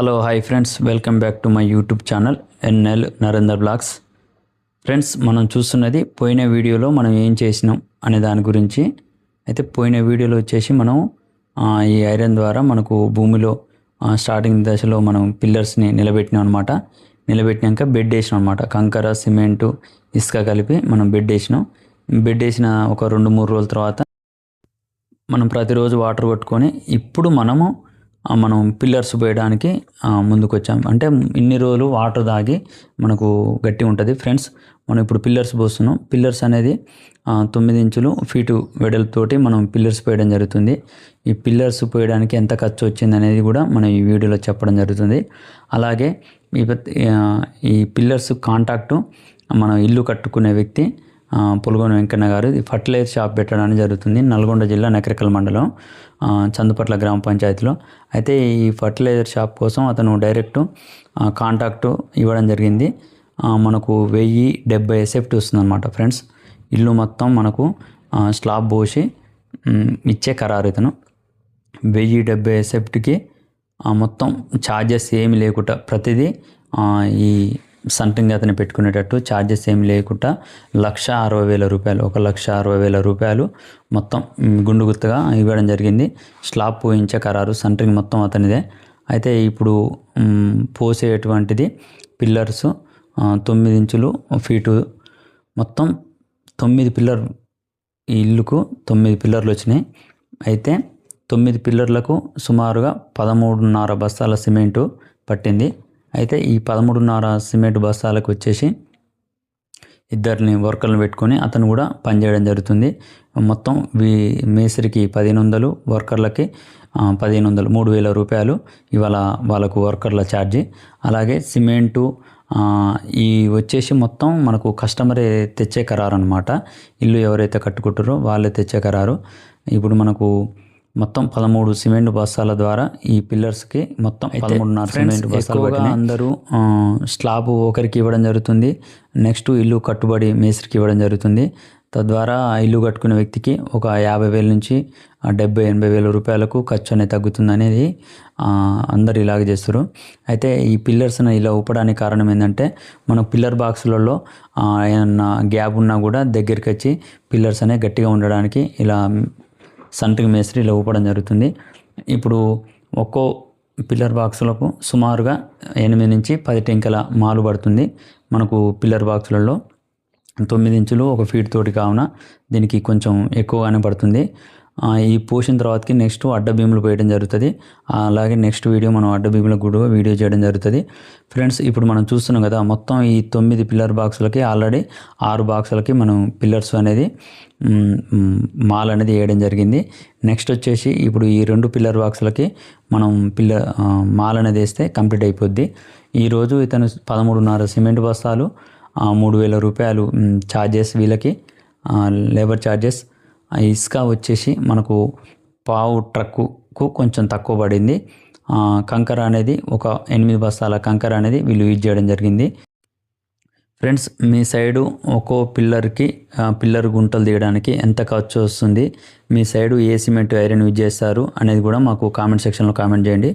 Hello hi friends welcome back to my YouTube channel NL Narender blogs friends మనం చూస్తున్నది పోయిన వీడియోలో మనం ఏం చేసినాం అనే దాని గురించి. అయితే పోయిన వీడియోలో వచ్చేసి మనం ఈ ఐరన్ ద్వారా మనకు భూమిలో స్టార్టింగ్ దశలో మనం పిల్లర్స్ని నిలబెట్టినాం అనమాట నిలబెట్టినాక బెడ్ వేసినాం అనమాట కంకర సిమెంటు ఇసుక కలిపి మనం బెడ్ వేసినాం. బెడ్ వేసిన ఒక రెండు మూడు రోజుల తర్వాత మనం ప్రతిరోజు వాటర్ కొట్టుకొని ఇప్పుడు మనము మనం పిల్లర్స్ పోయడానికి ముందుకు వచ్చాం అంటే ఇన్ని రోజులు వాటర్ తాగి మనకు గట్టి ఉంటుంది. ఫ్రెండ్స్ మనం ఇప్పుడు పిల్లర్స్ పోస్తున్నాం. పిల్లర్స్ అనేది తొమ్మిది ఇంచులు ఫీటు వెడల్తోటి మనం పిల్లర్స్ పోయడం జరుగుతుంది. ఈ పిల్లర్స్ పోయడానికి ఎంత ఖర్చు వచ్చింది అనేది కూడా మనం ఈ వీడియోలో చెప్పడం జరుగుతుంది. అలాగే ఈ ఈ పిల్లర్స్ కాంటాక్టు మనం ఇల్లు కట్టుకునే వ్యక్తి పులుగోని వెంకన్న గారు. ఫర్టిలైజర్ షాప్ పెట్టడానికి జరుగుతుంది. నల్గొండ జిల్లా నకరికల్ మండలం చందుపట్ల గ్రామ పంచాయతీలో. అయితే ఈ ఫర్టిలైజర్ షాప్ కోసం అతను డైరెక్ట్ కాంటాక్ట్ ఇవ్వడం జరిగింది. మనకు వెయ్యి డెబ్బై ఎసెప్ట్ వస్తుందన్నమాట ఫ్రెండ్స్. ఇల్లు మొత్తం మనకు స్లాబ్ పోసి ఇచ్చే ఖరారు ఇతను. వెయ్యి డెబ్బై ఎసెప్ట్కి మొత్తం ఛార్జెస్ ఏమి లేకుండా ప్రతిదీ ఈ సంటింగ్ అతను పెట్టుకునేటట్టు ఛార్జెస్ ఏమి లేకుండా లక్ష అరవై వేల రూపాయలు ఒక లక్ష అరవై వేల రూపాయలు మొత్తం గుండు గుత్తగా ఇవ్వడం జరిగింది. స్లాబ్ పోయించే ఖరారు సంట్రింగ్ మొత్తం అతనిదే. అయితే ఇప్పుడు పోసేటువంటిది పిల్లర్స్ తొమ్మిది ఇంచులు ఫీటు మొత్తం తొమ్మిది పిల్లర్ ఈ ఇల్లుకు తొమ్మిది పిల్లర్లు వచ్చినాయి. అయితే తొమ్మిది పిల్లర్లకు సుమారుగా పదమూడున్నర బస్తాల సిమెంటు పట్టింది. అయితే ఈ పదమూడున్నర సిమెంట్ బస్తాలకు వచ్చేసి ఇద్దరిని వర్కర్లను పెట్టుకొని అతను కూడా పనిచేయడం జరుగుతుంది. మొత్తం వీ మేస్త్రికి పదిహేను వందలు వర్కర్లకి పదిహేను వందలు మూడు వేల రూపాయలు ఇవాళ వాళ్ళకు వర్కర్ల ఛార్జీ. అలాగే సిమెంటు ఈ వచ్చేసి మొత్తం మనకు కస్టమరే తెచ్చే ఖరారు అనమాట ఇల్లు ఎవరైతే కట్టుకుంటారో వాళ్ళే తెచ్చే ఖరారు. ఇప్పుడు మనకు మొత్తం పదమూడు సిమెంట్ బస్తాల ద్వారా ఈ పిల్లర్స్కి మొత్తం పదమూడున్నర సిమెంట్ బస్తాలు. అందరూ స్లాబ్ ఒకరికి ఇవ్వడం జరుగుతుంది. నెక్స్ట్ ఇల్లు కట్టుబడి మేస్త్రికి ఇవ్వడం జరుగుతుంది. తద్వారా ఇల్లు కట్టుకునే వ్యక్తికి ఒక యాభై వేల నుంచి డెబ్బై ఎనభై వేల రూపాయలకు ఖర్చు అనేది తగ్గుతుంది అనేది అందరు ఇలాగ చేస్తారు అయితే ఈ పిల్లర్స్ని ఇలా ఊపడానికి కారణం ఏంటంటే మన పిల్లర్ బాక్సులలో ఏమన్నా గ్యాప్ ఉన్నా కూడా దగ్గరికి వచ్చి పిల్లర్స్ అనేవి గట్టిగా ఉండడానికి ఇలా సంటింగ్ మేస్త్రి ఇవ్వడం జరుగుతుంది. ఇప్పుడు ఒక్కో పిల్లర్ బాక్సులకు సుమారుగా ఎనిమిది నుంచి పది టెంకల మాలు పడుతుంది. మనకు పిల్లర్ బాక్సులలో తొమ్మిది ఇంచులు ఒక ఫీట్ తోటి కావున దీనికి కొంచెం ఎక్కువగానే పడుతుంది. ఈ పోసిన తర్వాతకి నెక్స్ట్ అడ్డభీములు పోయడం జరుగుతుంది. అలాగే నెక్స్ట్ వీడియో మనం అడ్డభీములకు కూడా వీడియో చేయడం జరుగుతుంది. ఫ్రెండ్స్ ఇప్పుడు మనం చూస్తున్నాం కదా మొత్తం ఈ తొమ్మిది పిల్లర్ బాక్సులకి ఆల్రెడీ ఆరు బాక్సులకి మనం పిల్లర్స్ అనేది మాల్ అనేది వేయడం జరిగింది. నెక్స్ట్ వచ్చేసి ఇప్పుడు ఈ రెండు పిల్లర్ బాక్సులకి మనం పిల్లర్ మాల్ అనేది వేస్తే కంప్లీట్ అయిపోద్ది. ఈరోజు ఇతను పదమూడున్నర సిమెంట్ బస్తాలు మూడు వేల రూపాయలు ఛార్జెస్ వీళ్ళకి లేబర్ ఛార్జెస్ ఆ ఇసుక వచ్చేసి మనకు పావు ట్రక్కుకు కొంచెం తక్కువ పడింది. కంకర అనేది ఒక ఎనిమిది బస్తాల కంకర అనేది వీళ్ళు యూజ్ చేయడం జరిగింది. ఫ్రెండ్స్ మీ సైడు ఒక్కో పిల్లర్కి పిల్లర్ గుంటలు తీయడానికి ఎంత ఖర్చు వస్తుంది? మీ సైడు ఏ సిమెంట్ ఐరన్ యూజ్ చేస్తారు? అనేది కూడా మాకు కామెంట్ సెక్షన్లో కామెంట్ చేయండి.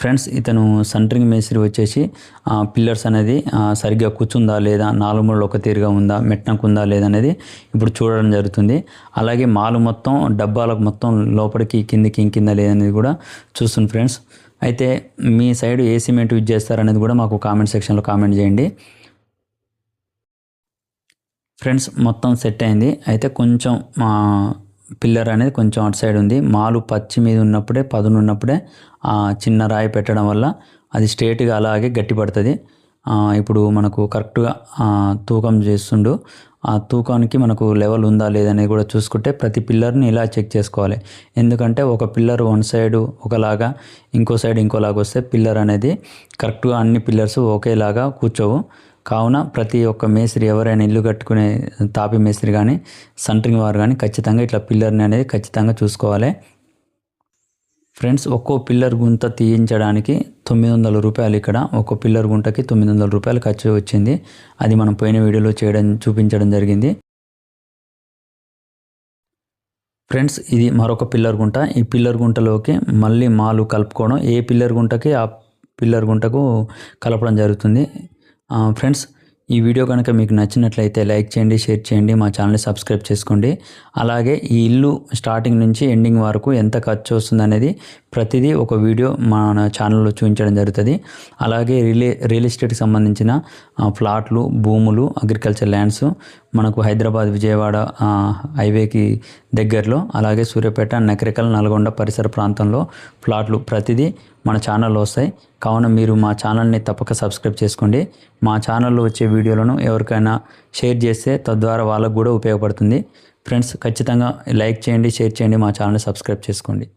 ఫ్రెండ్స్ ఇతను సెంటరింగ్ మేస్త్రి వచ్చేసి ఆ, పిల్లర్స్ అనేది సరిగ్గా కూర్చుందా లేదా? నాలుగు మూలలో ఒక తీరుగా ఉందా? మెట్టనకుందా లేదా? అనేది ఇప్పుడు చూడడం జరుగుతుంది. అలాగే మాలు మొత్తం డబ్బాలకు మొత్తం లోపలికి కిందికి ఇంకిందా లేదనేది కూడా చూస్తుంది ఫ్రెండ్స్. అయితే మీ సైడ్ ఏ సిమెంట్ యూజ్ చేస్తారనేది కూడా మాకు కామెంట్ సెక్షన్లో కామెంట్ చేయండి. ఫ్రెండ్స్ మొత్తం సెట్ అయింది. అయితే కొంచెం మా పిల్లర్ అనేది కొంచెం అటు సైడ్ ఉంది. మాలు పచ్చి మీద ఉన్నప్పుడే పదును ఉన్నప్పుడే ఆ చిన్న రాయి పెట్టడం వల్ల అది స్ట్రేట్గా అలాగే గట్టి పడుతుంది. ఇప్పుడు మనకు కరెక్ట్గా తూకం చేస్తుండు. ఆ తూకానికి మనకు లెవెల్ ఉందా లేదనేది కూడా చూసుకుంటే ప్రతి పిల్లర్ని ఇలా చెక్ చేసుకోవాలి. ఎందుకంటే ఒక పిల్లర్ వన్ సైడ్ ఒకలాగా ఇంకో సైడ్ ఇంకోలాగా వస్తే పిల్లర్ అనేది కరెక్ట్గా అన్ని పిల్లర్స్ ఒకేలాగా కూర్చోవు. కావున ప్రతి ఒక్క మేస్త్రి ఎవరైనా ఇల్లు కట్టుకునే తాపి మేస్త్రి కానీ సంటరింగ్ వారు కానీ ఖచ్చితంగా ఇట్లా పిల్లర్ని అనేది ఖచ్చితంగా చూసుకోవాలి. ఫ్రెండ్స్ ఒక్కో పిల్లర్ గుంత తీయించడానికి తొమ్మిది వందల రూపాయలు ఇక్కడ ఒక్కో పిల్లర్ గుంటకి తొమ్మిది వందల రూపాయలు ఖర్చు వచ్చింది. అది మనం పోయిన వీడియోలో చేయడం చూపించడం జరిగింది. ఫ్రెండ్స్ ఇది మరొక పిల్లర్ గుంట. ఈ పిల్లర్ గుంటలోకి మళ్ళీ మాలు కలుపుకోవడం. ఏ పిల్లర్ గుంటకి ఆ పిల్లర్ గుంటకు కలపడం జరుగుతుంది. ఫ్రెండ్స్ ఈ వీడియో కనుక మీకు నచ్చినట్లయితే లైక్ చేయండి షేర్ చేయండి మా ఛానల్ని సబ్స్క్రైబ్ చేసుకోండి. అలాగే ఈ ఇల్లు స్టార్టింగ్ నుంచి ఎండింగ్ వరకు ఎంత ఖర్చు వస్తుంది అనేది ప్రతిదీ ఒక వీడియో మన ఛానల్లో చూపించడం జరుగుతుంది. అలాగే రియల్ రియల్ ఎస్టేట్కి సంబంధించిన ఫ్లాట్లు ప్లాట్లు భూములు అగ్రికల్చర్ ల్యాండ్స్ మనకు హైదరాబాద్ విజయవాడ హైవేకి దగ్గరలో అలాగే సూర్యాపేట నకరికల్ నల్గొండ పరిసర ప్రాంతంలో ప్లాట్లు ప్రతిదీ మన ఛానల్లో వస్తాయి. కావున మీరు మా ఛానల్ని తప్పక సబ్స్క్రైబ్ చేసుకోండి. మా ఛానల్లో వచ్చే వీడియోలను ఎవరికైనా షేర్ చేస్తే తద్వారా వాళ్ళకు కూడా ఉపయోగపడుతుంది. ఫ్రెండ్స్ ఖచ్చితంగా లైక్ చేయండి షేర్ చేయండి మా ఛానల్ని సబ్స్క్రైబ్ చేసుకోండి.